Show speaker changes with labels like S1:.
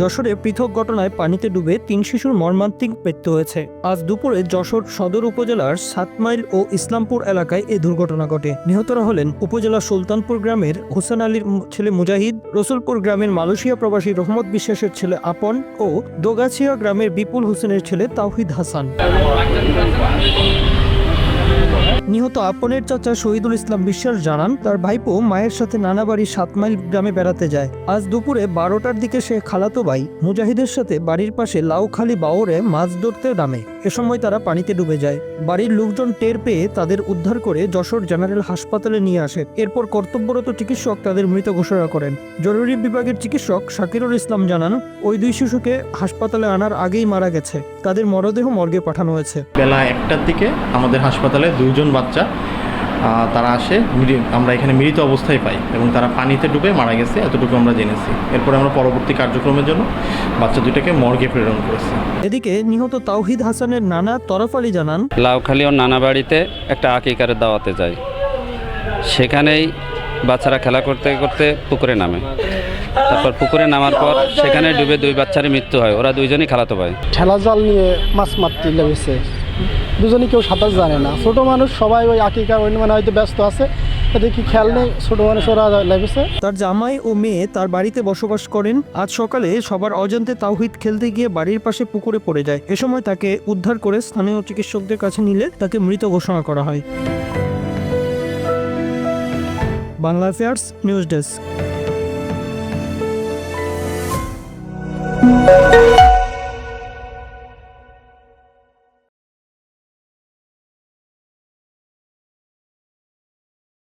S1: যশোরে পৃথক ঘটনায় পানিতে ডুবে তিন শিশুর মর্মান্তিক মৃত্যু হয়েছে। আজ দুপুরে যশোর সদর উপজেলার সাতমাইল ও ইসলামপুর এলাকায় এই দুর্ঘটনা ঘটে। নিহতরা হলেন উপজেলা সুলতানপুর গ্রামের হোসেন আলীর ছেলে মুজাহিদ, রসুলপুর গ্রামের মালয়েশিয়া প্রবাসী রহমত বিশ্বাসের ছেলে আপন ও দোগাছিয়া গ্রামের বিপুল হোসেনের ছেলে তাওহিদ হাসান। নিহত আপনের চাচা শহীদুল ইসলাম বিশ্বাস জানান, তার ভাইপো মায়ের সাথে নানা বাড়ি সাত মাইল গ্রামে বেড়াতে যায়। আজ দুপুরে বারোটার দিকে সে খালাতো ভাই মুজাহিদের সাথে বাড়ির পাশে লাউখালি বাওরে মাছ ধরতে নামে। এ সময় তারা পানিতে ডুবে যায়। বাড়ির লোকজন টের পেয়ে তাদের উদ্ধার করে যশোর জেনারেল হাসপাতালে নিয়ে আসে। এরপর কর্তব্যরত চিকিৎসক তাদের মৃত ঘোষণা করেন। জরুরি বিভাগের চিকিৎসক শাকিরুল ইসলাম জানান, ওই দুই শিশুকে হাসপাতালে আনার আগেই মারা গেছে। তাদের মরদেহ মর্গে পাঠানো হয়েছে।
S2: বেলা একটার দিকে আমাদের হাসপাতালে দুইজন বাচ্চা তারা আসে আমরা এখানে মৃত অবস্থায় পাই এবং তারা পানিতে ডুবে মারা গেছে এতটুকু আমরা জেনেছি। এরপরে আমরা পরবর্তী কার্যক্রমের জন্য বাচ্চা দুইটাকে মর্গে প্রেরণ করেছি।
S1: এদিকে নিহত তাওহিদ হাসানের নানা তরফ আলী জানান
S3: লাউখালি ও নানা বাড়িতে একটা আকিকারের দাওয়াতে যায়। সেখানেই বাচ্চারা খেলা করতে করতে পুকুরে নামে। তারপর পুকুরে নামার পর সেখানে ডুবে দুই বাচ্চারই মৃত্যু হয় ওরা দুইজনই খালাতো ভাই।
S4: ঠেলা জাল নিয়ে মাছ মারতে লেগেছে। দুজনই কেউ সাঁতার জানে না। ছোট মানুষ সবাই ওই আকিকা অন্য মানে হয়তো ব্যস্ত আছে। কি খেয়াল নেই? ছোট মানুষ ওরা লেগেছে
S1: তার জামাই ও মেয়ে তার বাড়িতে বসবাস করেন। আজ সকালে সবার অজান্তে তাওহিদ খেলতে গিয়ে বাড়ির পাশে পুকুরে পড়ে যায়। এ সময় তাকে উদ্ধার করে স্থানীয় চিকিৎসকদের কাছে নিলে তাকে মৃত ঘোষণা করা হয়। Bangla affairs news desk